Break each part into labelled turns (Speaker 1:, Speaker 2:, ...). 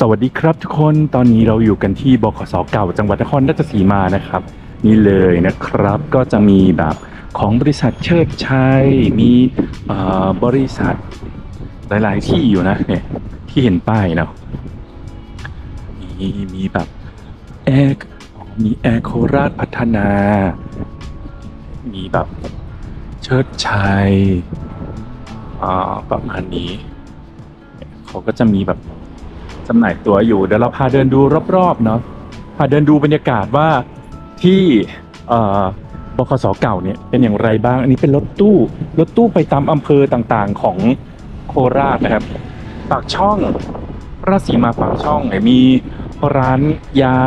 Speaker 1: สวัสดีครับทุกคนตอนนี้เราอยู่กันที่บขสเก่า จังหวัดนครราชสีมานะครับ นี่เลยนะครับก็จะมีแบบของบริษัทเชิดชัยมีบริษัทหลาย ๆ ที่อยู่นะเนี่ยที่เห็นป้ายเนาะมีมีแบบแอร์มีแอร์โคราชพัฒนา มีแบบเชิดชัยประมาณนี้ เขาก็จะมีแบบ จำหน่ายตั๋วอยู่ เดี๋ยวเราพาเดินดูรอบๆเนาะพาเดินดูบรรยากาศว่าที่บคสเก่าเนี่ยเป็นอย่างไรบ้าง อันนี้เป็นรถตู้ รถตู้ไปตามอำเภอต่างๆของโคราชนะครับ ปากช่องราชสีมาปากช่องมีร้านยา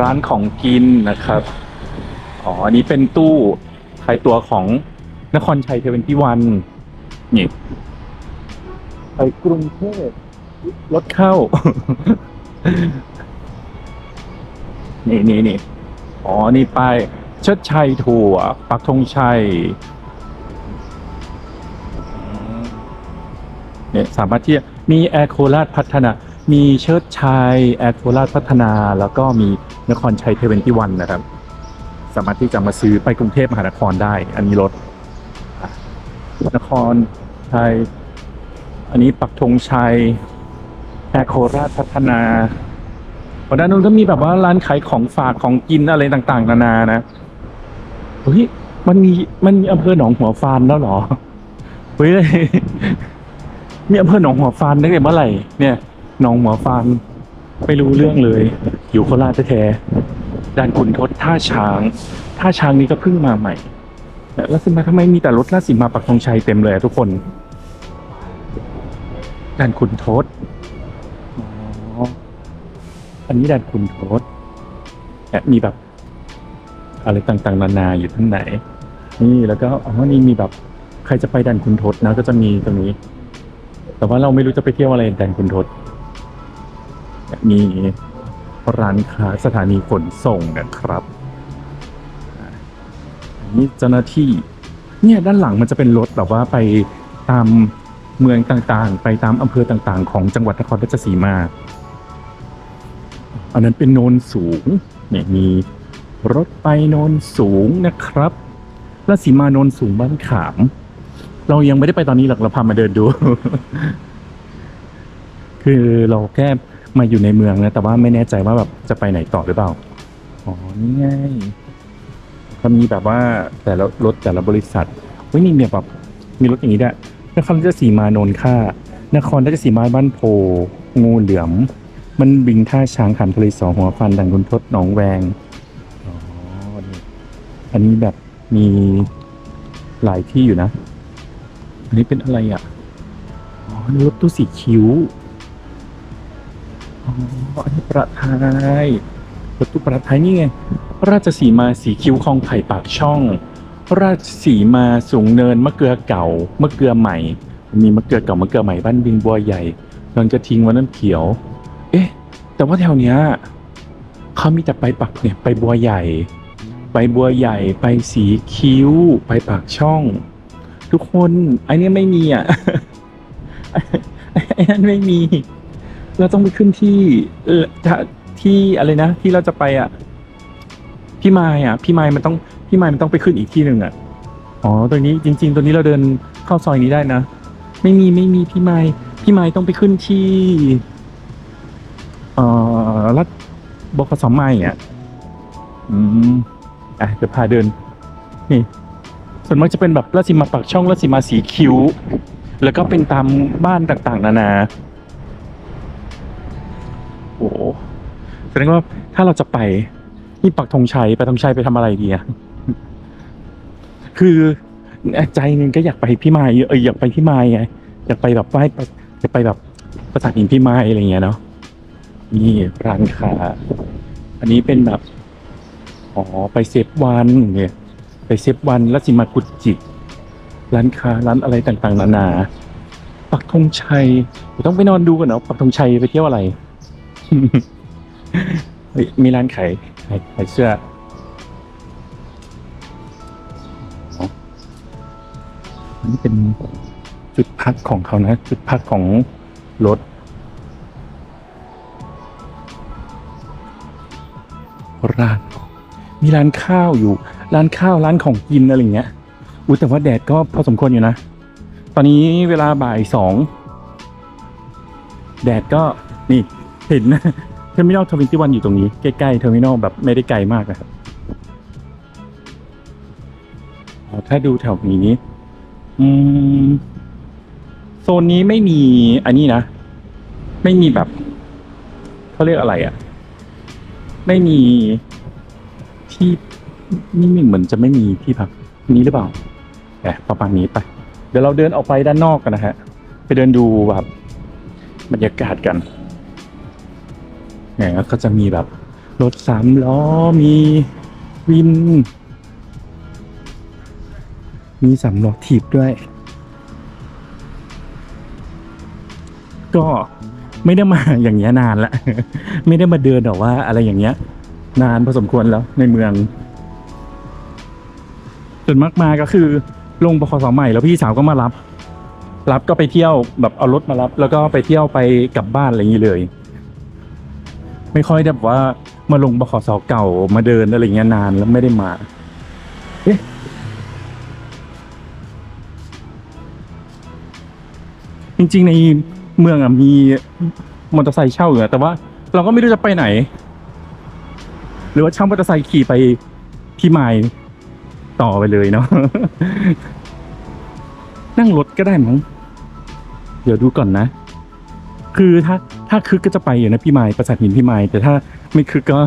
Speaker 1: ร้านของกินนะครับ อ๋อ อันนี้เป็นตู้ขายตั๋วของนครชัยเทเวนตี้วันนี่ไปกรุงเทพ รถเข้า นี่นี่นี่อ๋อ นี่ไปายเชิดชัยถั่วปักธงชัยเนี่ยสามารถที่มีแอร์โคราชพัฒนา มีเชิดชัยแอร์โคราชพัฒนา แล้วก็มีนครชัยเทเวนตี้วันนะครับ สามารถที่จะมาซื้อไปกรุงเทพมหานครได้ อันนี้รถ นครชัย อันนี้ปักธงชัย แอร์โคราชพัฒนาวันด้านนู้นก็มีแบบว่าร้านขายของฝากของกินอะไรต่างๆ นานานะเฮ้ยมันมีมันมีอำเภอหนองหัวฟานแล้วเหรอเฮ้ยมีอำเภอหนองหัวฟานตั้งแต่เมื่อไหร่เนี่ยหนองหัวฟานไม่รู้เรื่องเลย อยู่โคราชแท้ๆด่านขุนทดท่าช้าง ท่าช้างนี้ก็เพิ่งมาใหม่แล้วสิมาทำไมมีแต่รถลาสิมาปักธงชัยเต็มเลยทุกคนด่านขุนทศ อันนี้ด่านขุนทศแอบมีแบบ อะไรต่างๆ นานาอยู่ทั้งไหน นี่แล้วก็อ๋อนี่มีแบบใครจะไปด่านขุนทศนะ ก็จะมีตรงนี้ แต่ว่าเราไม่รู้จะไปเที่ยวอะไรด่านขุนทศมีร้านค้าสถานีขนส่งนะครับอันนี้เจ้าหน้าที่ เนี่ยด้านหลังมันจะเป็นรถแบบว่าไปตามเมืองต่างๆ ไปตามอำเภอต่างๆ ของจังหวัดนครราชสีมา อันนั้นเป็นโนนสูงเนี่ยมีรถไปโนนสูงนะครับราชสีมาโนนสูงบ้านขาม เรายังไม่ได้ไปตอนนี้หรอกเราพามาเดินดู คือเราแค่มาอยู่ในเมืองนะแต่ว่าไม่แน่ใจว่าแบบจะไปไหนต่อหรือเปล่าอ๋อนี่ไงก็มีแบบว่าแต่ละรถแต่ละบริษัทเฮ้ยนี่มีแบบมีรถอย่างนี้ด้วยนครราชสีมาโนนค่านครราชสีมาบ้านโพงูเหลือม มันบิงท่าช้างขามทะเลสอหัวฟันดังกุนทดหนองแวงอ๋อนี่อันนี้แบบมีหลายที่อยู่นะ อันนี้เป็นอะไรอะ อ๋อนี่รถตู้สีคิ้ว อ๋อ อันนี้ประทายรถตู้ประทายนี่ไง ราชสีมาสีคิ้วคลองไผ่ปากช่อง ราชสีมาสูงเนินมะเกลือเก่ามะเกลือใหม่ มีมะเกลือเก่ามะเกลือใหม่บ้านบิงบัวใหญ่นนกระทิงวันน้ำเขียว เอ๊ะ แต่ว่าแถวเนี้ยเขามีแต่ไปปักเนี่ยไปบัวใหญ่ ไปบัวใหญ่ ไปสีคิ้ว ไปปากช่อง ทุกคนไอ้นี้ยไม่มีอะไอ้นั่นไม่มี เราต้องไปขึ้นที่ที่อะไรนะ ที่เราจะไปอะ พี่ไม้อะ พี่ไม้มันต้องพี่ไม้มันต้องไปขึ้นอีกที่หนึ่งอะอ๋อตัวนี้จริง ๆ ตัวนี้เราเดินเข้าซอยนี้ได้นะ ไม่มีไม่มีพี่ไม้พี่ไม้ต้องไปขึ้นที่ เอ่อรัฐบกสไม่อะอืมอะเดี๋ยวพาเดิน นี่ ส่วนมากจะเป็นแบบราชสีมาปากช่องราชสีมาสีคิ้ว แล้วก็เป็นตามบ้านต่างๆ นานา โอ้โหแสดงว่าถ้าเราจะไป นี่ปักธงชัยไปธงชัยไปทำอะไรดีอะคือใจหนึงก็อยากไปพี่ไม้เอออยากไปพี่ไม้ไงอยากไปแบบไหว้ปะอยากไปแบบประสาทหินพี่ไม้อะไรเงี้ยเนาะ นี่ร้านค้า อันนี้เป็นแบบ อ๋อ ไปเซฟวันเนี่ย ไปเซฟวันแล้วสิมากุจิ ร้านค้าร้านอะไรต่างๆ นานา ปักธงชัย ต้องไปนอนดูกันเนาะปักธงชัยไปเที่ยวอะไรเฮ้ยมีร้านขายขายขายเสื้ออ๋ออันนี้เป็นจุดพักของเขานะ จุดพักของรถ ร้านมีร้านข้าวอยู่ ร้านข้าวร้านของกินอะไรอย่างเงี้ยอุ้ยแต่ว่าแดดก็พอสมควรอยู่นะ ตอนนี้เวลาบ่ายสองแดดก็นี่เห็นเทอร์มินอลทวินตี้วันอยู่ตรงนี้ ใกล้ๆเทอร์มินอลแบบไม่ได้ไกลมากนะครับถ้าดูแถวนี้อืมโซนนี้ไม่มีอันนี้นะ ไม่มีแบบเขาเรียกอะไรอะ่ะ ไม่มีที่นี่เหมือนจะไม่มีที่พักนี้หรือเปล่าแอบประมาณนี้ไป เดี๋ยวเราเดินออกไปด้านนอกกันนะฮะ ไปเดินดูแบบบรรยากาศกันเนี่ยก็จะมีแบบรถสามล้อมีวิน มีสามล้อถีบด้วย ก็ ไม่ได้มาอย่างเงี้ยนานละ ไม่ได้มาเดินหรอว่าอะไรอย่างเงี้ย นานพอสมควรแล้วในเมืองส่วนมากมาก็คือลงบขสใหม่แล้วพี่สาวก็มารับ รับก็ไปเที่ยวแบบเอารถมารับ แล้วก็ไปเที่ยวไปกลับบ้านอะไรอย่างนี้เลย ไม่ค่อยแบบว่ามาลงบขสเก่ามาเดินอะไรอย่างเงี้ยนานแล้วไม่ได้มาเอ๊ะจริงๆใน เมืองอะมีมอเตอร์ไซค์เช่าอยู่อแต่ว่า เราก็ไม่รู้จะไปไหน หรือว่าเช่ามอเตอร์ไซค์ขี่ไปที่ไมล์ต่อไปเลยเนาะนั่งรถก็ได้มั้งเดี๋ยวดูก่อนนะ คือถ้าถ้าคึกก็จะไปอยู่นะพี่ไม้ประสาทหินพี่ไม้แต่ถ้าไม่คึกก็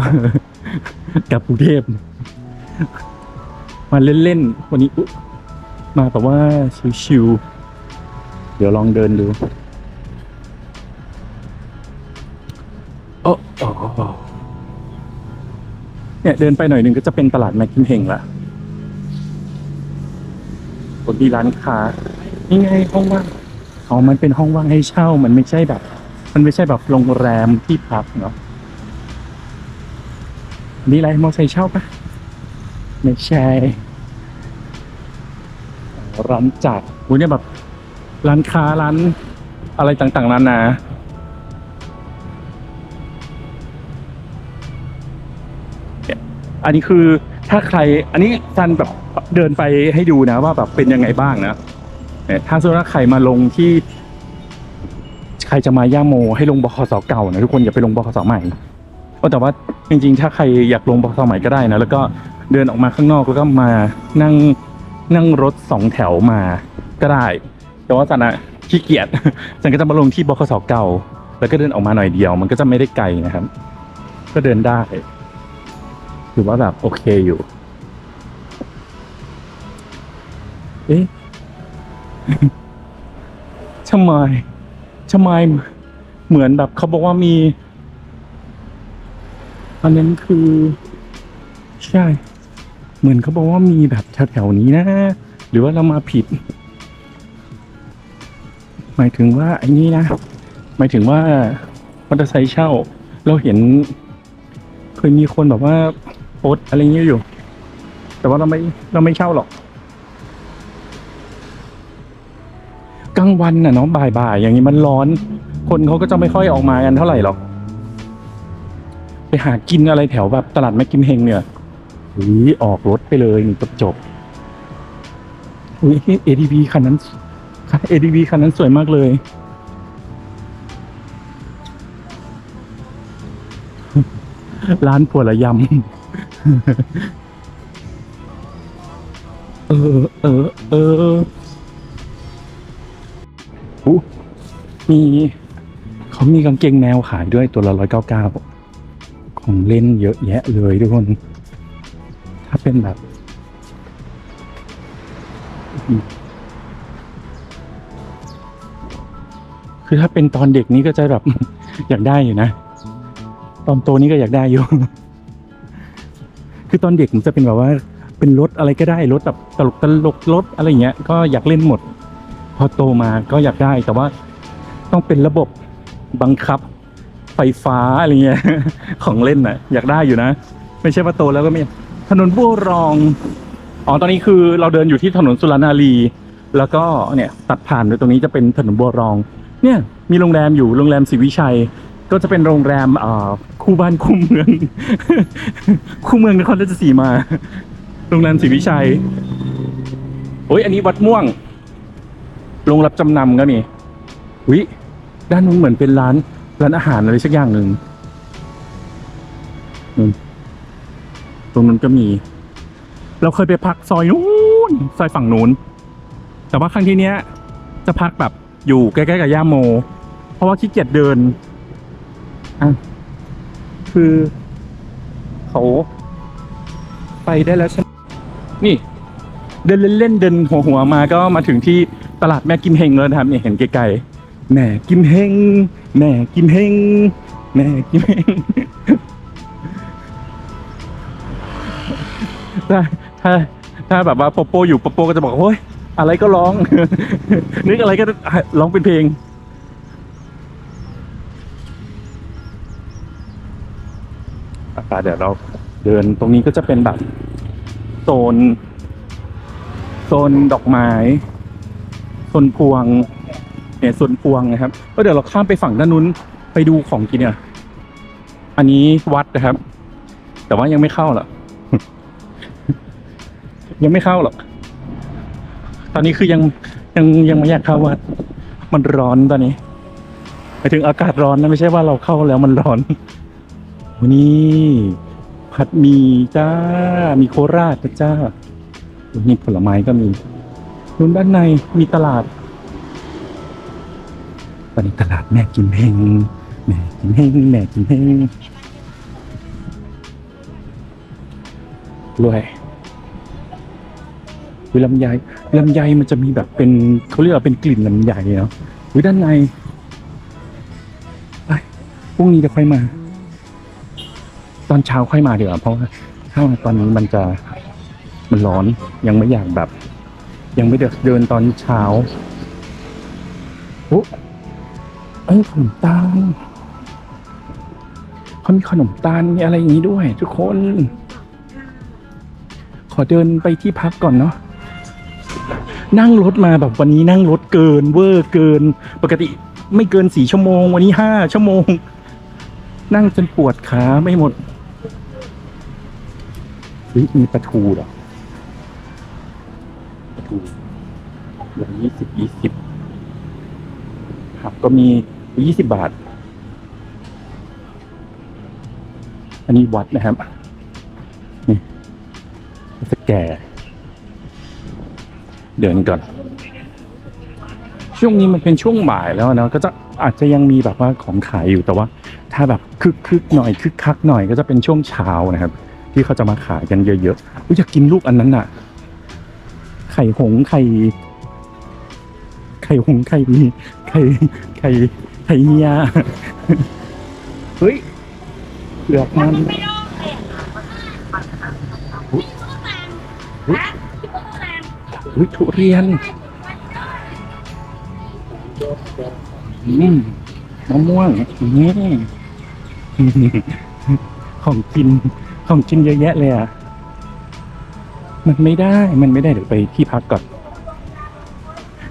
Speaker 1: กลับกรุงเทพมาเล่นๆวันนี้มาแบบว่าชิวๆเดี๋ยวลองเดินดู เนี่ยเดินไปหน่อยหนึ่งก็จะเป็นตลาดแมคคินเฮงละบนที่ร้านค้านี่ไงห้องว่างอ๋อมันเป็นห้องว่างให้เช่า มันไม่ใช่แบบ มันไม่ใช่แบบโรงแรมที่พักเนาะนี่ไรมอไซค์เช่าปะไม่ใช่ร้านจัดอุ้ยเนี่ยแบบร้านค้าร้านอะไรต่างๆนานา อันนี้คือถ้าใครอันนี้ซันแบบเดินไปให้ดูนะว่าแบบเป็นยังไงบ้างนะเนี่ยถ้าสมมติว่าใครมาลงที่ ใครจะมาย่าโมให้ลงบคสเก่านะทุกคนอย่าไปลงบคสใหม่แต่ว่าจริงๆ ถ้าใครอยากลงบคสใหม่ก็ได้นะแล้วก็เดินออกมาข้างนอกแล้วก็มานั่งนั่งรถสองแถวมาก็ได้ แต่ว่าสันอะขี้เกียจสันก็จะมาลงที่บคสเก่า แล้วก็เดินออกมาหน่อยเดียว มันก็จะไม่ได้ไกลนะครับ ก็เดินได้ ถือว่าแบบโอเคอยู่เอ๊ะทำไมทำไมเหมือนแบบเขาบอกว่ามี อันนั้นคือ ใช่ เหมือนเขาบอกว่ามีแบบแถวๆนี้นะ หรือว่าเรามาผิด หมายถึงว่าไอ้นี้นะ หมายถึงว่ามอเตอร์ไซค์เช่า เราเห็น เคยมีคนแบบว่า โพสอะไรเงี้ยอยู่ แต่ว่าเราไม่เราไม่เช่าหรอกกลางวันน่ะเนาะบ่ายๆอย่างนี้มันร้อน คนเขาก็จะไม่ค่อยออกมากันเท่าไหร่หรอก ไปหากินอะไรแถวแบบตลาดแมคกิมเฮงเนี่ยอุ้ยออกรถไปเลยจบจบๆอุ้ย ADV คันนั้น ADV คันนั้นสวยมากเลยร้านผัวละยำ เออ เออ เอออู้มีเขามีกางเกงแนวขายด้วยตัวละร้อยเก้าเก้าของเล่นเยอะแยะเลยทุกคน ถ้าเป็นแบบ คือถ้าเป็นตอนเด็กนี้ก็จะแบบ อยากได้อยู่นะ ตอนโตนี้ก็อยากได้อยู่ คือตอนเด็กผมจะเป็นแบบว่าเป็นรถอะไรก็ได้รถแบบตลกตลกรถอะไรเงี้ยก็อยากเล่นหมด พอโตมาก็อยากได้ แต่ว่าต้องเป็นระบบบังคับ ไฟฟ้าอะไรเงี้ยของเล่นน่ะอยากได้อยู่นะ ไม่ใช่ว่าโตแล้วก็ไม่ถนนบัวรองอ๋อตอนนี้คือเราเดินอยู่ที่ถนนสุรนารี แล้วก็เนี่ยตัดผ่านโดยตรงนี้จะเป็นถนนบัวรอง เนี่ยมีโรงแรมอยู่โรงแรมศรีวิชัย ก็จะเป็นโรงแรมคู่บ้านคู่เมือง คู่เมืองนครราชสีมา โรงแรมศรีวิชัยโอ้ยอันนี้วัดม่วงโรงรับจำนำก็มีวิด้านนู้นเหมือนเป็นร้านร้านอาหารอะไรสักอย่างหนึ่งตรงนู้นก็มี เราเคยไปพักซอยนู้นซอยฝั่งนู้น แต่ว่าครั้งที่เนี้ยจะพักแบบอยู่ใกล้ๆกับย่าโม เพราะว่าขี้เกียจเดิน อะคือเขาไปได้แล้วใช่ไหมนี่ เดินเล่นๆเดินหัวหัวมาก็มาถึงที่ตลาดแม่กิมเฮงแล้วนะครับเนี่ยเห็นไกลๆแม่กิมเฮงแม่กิมเฮงแม่กิมเฮงถ้าถ้าถ้าแบบว่าโปโปอยู่โปโปก็จะบอกโอ้ยอะไรก็ร้อง นึกอะไรก็ร้องเป็นเพลง อาเดี๋ยวเราเดินตรงนี้ก็จะเป็นแบบโซนโซนดอกไม้โซนพวงเนี่ยโซนพวงนะครับก็เดี๋ยวเราข้ามไปฝั่งด้านนู้นไปดูของกินเนี่ยอันนี้วัดนะครับ แต่ว่ายังไม่เข้าหรอกยังไม่เข้าหรอกตอนนี้คือยังยังยังไม่อยากเข้าวัด มันร้อนตอนนี้หมายถึงอากาศร้อนนะไม่ใช่ว่าเราเข้าแล้วมันร้อน วันนี้ผัดหมีจ้า มีโคราชจ้าวันนี้ผลไม้ก็มีนู่นด้านในมีตลาด ตอนนี้ตลาดแม่กิมเฮงแม่กิมเฮงแม่กิมเฮงรวยวิลำไยลำไยมันจะมีแบบเป็นเขาเรียกว่าเป็นกลิ่นลำไยเนาะวิด้านในไปพรุ่งนี้จะค่อยมา ตอนเช้าค่อยมาดีกว่าเพราะว่าถ้ามาตอนนี้มันจะมันร้อนยังไม่อยากแบบ ยังไม่เดินเดินตอนเช้าโอ้เอ้ยขนมตาลเขามีขนมตาลมีอะไรอย่างนี้ด้วย ทุกคน ขอเดินไปที่พักก่อนเนาะนั่งรถมาแบบวันนี้นั่งรถเกิน เวอร์เกิน ปกติไม่เกินสี่ชั่วโมง วันนี้ห้าชั่วโมง นั่งจนปวดขาไม่หมด ฮ้ยมีปลาทูเหรอปลาทูอย่างยี่สิบยี่สิบผักก็มียี่สิบบาท อันนี้วัดนะครับ นี่สแกเดินก่อน ช่วงนี้มันเป็นช่วงบ่ายแล้วนะก็จะอาจจะยังมีแบบว่าของขายอยู่แต่ว่า ถ้าแบบคึกคึกหน่อยคึกคักหน่อยก็จะเป็นช่วงเช้านะครับ ที่เขาจะมาขายกันเยอะๆอุ๊ยอยากกินลูกอันนั้นน่ะ ไข่หงส์ไข่ไข่หงส์ไข่มีไข่ไข่ไข่เฮียเฮ้ยเผือกมันอุ๊ยอุ๊ยอุ๊ยทุเรียนอืมมะม่วงนี่ของกิน ของกินเยอะแยะเลยอะ มันไม่ได้ มันไม่ได้เดี๋ยวไปที่พักก่อน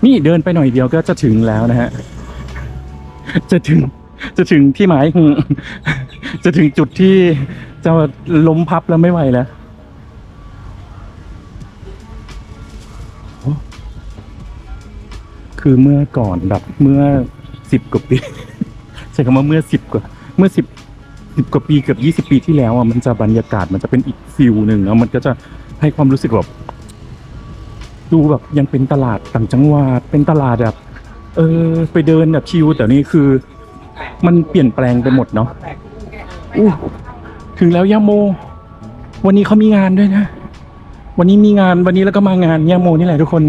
Speaker 1: นี่เดินไปหน่อยเดียวก็จะถึงแล้วนะฮะ จะถึง จะถึงที่หมาย จะถึงจุดที่จะล้มพับแล้วไม่ไหวแล้วโอ้คือเมื่อก่อนแบบเมื่อสิบกว่าปีใช้คำว่าเมื่อสิบกว่า เมื่อสิบ สิบกว่าปีเกือบยี่สิบปีที่แล้วอะมันจะบรรยากาศมันจะเป็นอีกฟิลหนึ่งแล้วมันก็จะให้ความรู้สึกแบบดูแบบยังเป็นตลาดต่างจังหวัดเป็นตลาดแบบ เออ ไปเดินแบบชิลแต่นี่คือ มันเปลี่ยนแปลงไปหมดเนาะอู้ถึงแล้วย่าโม วันนี้เขามีงานด้วยนะ วันนี้มีงานวันนี้แล้วก็มางานย่าโมนี่แหละทุกคน